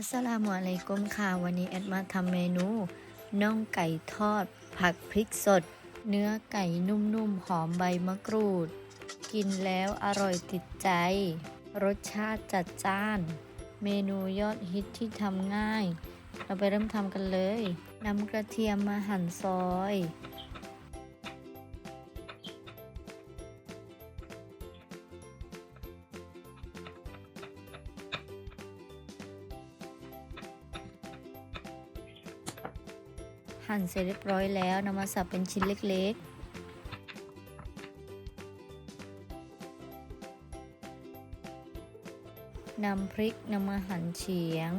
อัสสลามุอะลัยกุมค่ะวันนี้แอดมาทำเมนูน่องไก่ทอด ผักพริกสด เนื้อไก่นุ่มๆ หอมใบมะกรูด กินแล้วอร่อยติดใจ รสชาติจัดจ้าน เมนูยอดฮิตที่ทำง่าย เราไปเริ่มทำกันเลยนำกระเทียมมาหั่นซอย หั่นเสร็จเรียบร้อยแล้วนำมาสับเป็นชิ้นเล็กๆนำพริกนำมาหั่นเฉียง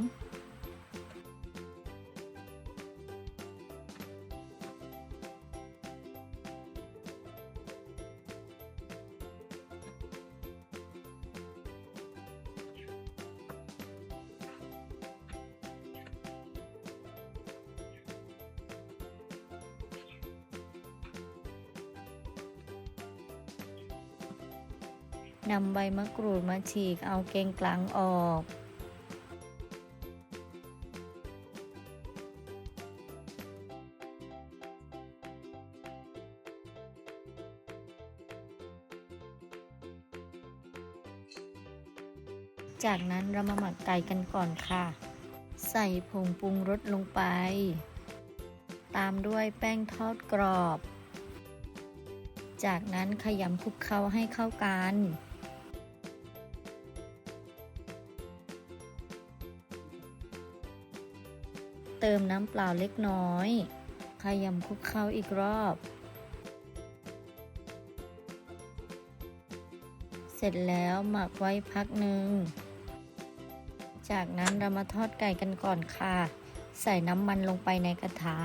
นำใบมะกรูดมาฉีกเอาเกงกลางออก จากนั้นเรามาหมักไก่กันก่อนค่ะ ใส่ผงปรุงรสลงไป ตามด้วยแป้งทอดกรอบ จากนั้นขยำคลุกเคล้าให้เข้ากัน เติมน้ำเปล่าเล็กน้อยขยำคลุกเคล้าอีกรอบ เสร็จแล้วหมักไว้พักหนึ่ง จากนั้นเรามาทอดไก่กันก่อนค่ะ ใส่น้ำมันลงไปในกระทะ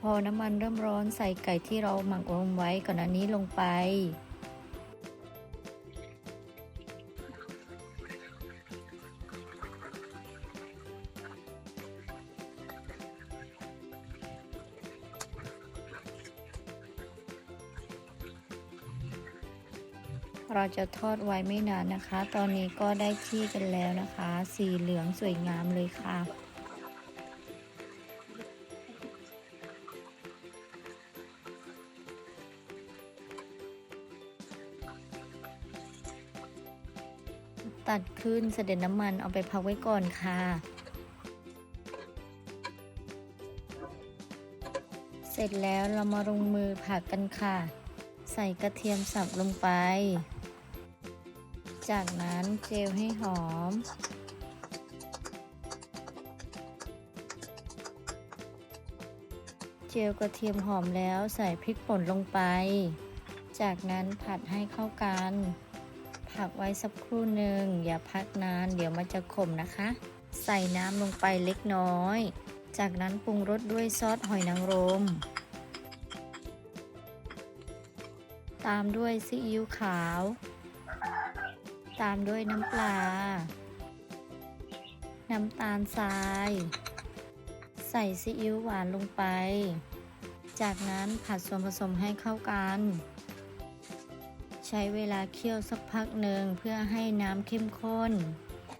พอน้ำมันเริ่มร้อนใส่ไก่ที่เราหมักลงไว้ก่อนอันนี้ลงไป เราจะทอดไว้ไม่นานนะคะ ตอนนี้ก็ได้ที่กันแล้วนะคะ สีเหลืองสวยงามเลยค่ะ ตัดขึ้นเสด็จน้ำมันเอาไปพักไว้ก่อนค่ะเสร็จแล้วเรามาลงมือผักกันค่ะ ใส่กระเทียมสับลงไป จากนั้นเจลให้หอม เจลกระเทียมหอมแล้วใส่พริกป่นลงไป จากนั้นผัดให้เข้ากัน ผักไว้สักครู่หนึ่งอย่าพักนาน เดี๋ยวมันจะขมนะคะ ใส่น้ำลงไปเล็กน้อย จากนั้นปรุงรสด้วยซอสหอยนางรมตามด้วยซีอิ๊วขาว ตามด้วยน้ำปลา น้ำตาลทราย ใส่ซีอิ๊วหวานลงไป จากนั้นผัดส่วนผสมให้เข้ากัน ใช้เวลาเคี่ยวสักพักหนึ่งเพื่อให้น้ำเข้มข้น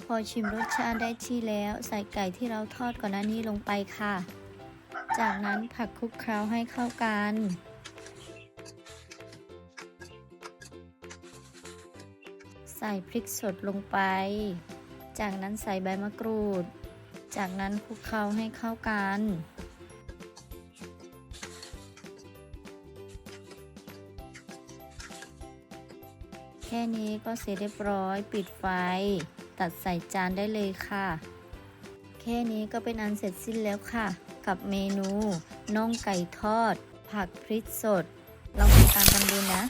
พอชิมรสชาติได้ที่แล้ว ใส่ไก่ที่เราทอดก่อนหน้านี้ลงไปค่ะ จากนั้นผัดคลุกเคล้าให้เข้ากัน ใส่พริกสดลงไป จากนั้นใส่ใบมะกรูด จากนั้นคลุกเคล้าให้เข้ากัน แค่นี้ก็เสร็จเรียบร้อยปิดไฟ ตัดใส่จานได้เลยค่ะ แค่นี้ก็เป็นอันเสร็จสิ้นแล้วค่ะ กับเมนูน่องไก่ทอด ผักพริกสด ลองทำตามกันดูนะ